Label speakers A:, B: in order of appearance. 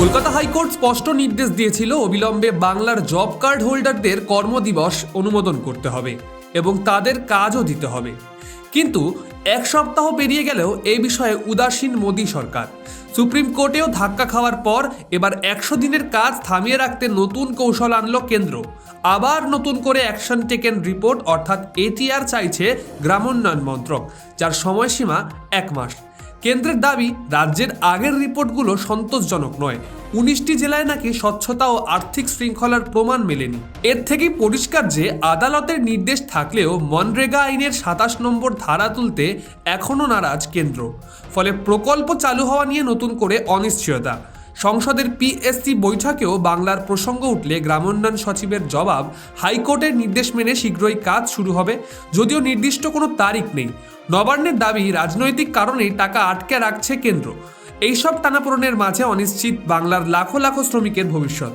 A: Kolkata high court স্পষ্ট নির্দেশ দিয়েছিল অবিলম্বে বাংলার জব কার্ড হোল্ডারদের কর্মদিবস অনুমোদন করতে হবে এবং তাদের কাজও দিতে হবে। কিন্তু এক সপ্তাহ পেরিয়ে গেলেও এই বিষয়ে উদাসীন মোদী সরকার। সুপ্রিম কোর্টেও ধাক্কা খাওয়ার পর এবার একশো দিনের কাজ থামিয়ে রাখতে নতুন কৌশল আনল কেন্দ্র। আবার নতুন করে অ্যাকশন টেকেন রিপোর্ট অর্থাৎ এটিআর চাইছে গ্রামোন্নয়ন মন্ত্রক, যার সময়সীমা এক মাস। কেন্দ্রের দাবি, রাজ্যের আগের রিপোর্টগুলো সন্তোষজনক নয়। উনিশটি জেলায় নাকি স্বচ্ছতা ও আর্থিক শৃঙ্খলার প্রমাণ মেলেনি। এর থেকেই পরিষ্কার যে আদালতের নির্দেশ থাকলেও মনরেগা আইনের সাতাশ নম্বর ধারা তুলতে এখনও নারাজ কেন্দ্র। ফলে প্রকল্প চালু হওয়া নিয়ে নতুন করে অনিশ্চয়তা। সংসদের পিএসসি বৈঠকেও বাংলার প্রসঙ্গ উঠলে গ্রামোন্নয়ন সচিবের জবাব হাইকোর্টের নির্দেশ মেনে শীঘ্রই কাজ শুরু হবে, যদিও নির্দিষ্ট কোনো তারিখ নেই। নবান্নের দাবি, রাজনৈতিক কারণেই টাকা আটকে রাখছে কেন্দ্র। এইসব টানাপোড়নের মাঝে অনিশ্চিত বাংলার লাখো লাখো শ্রমিকের ভবিষ্যৎ।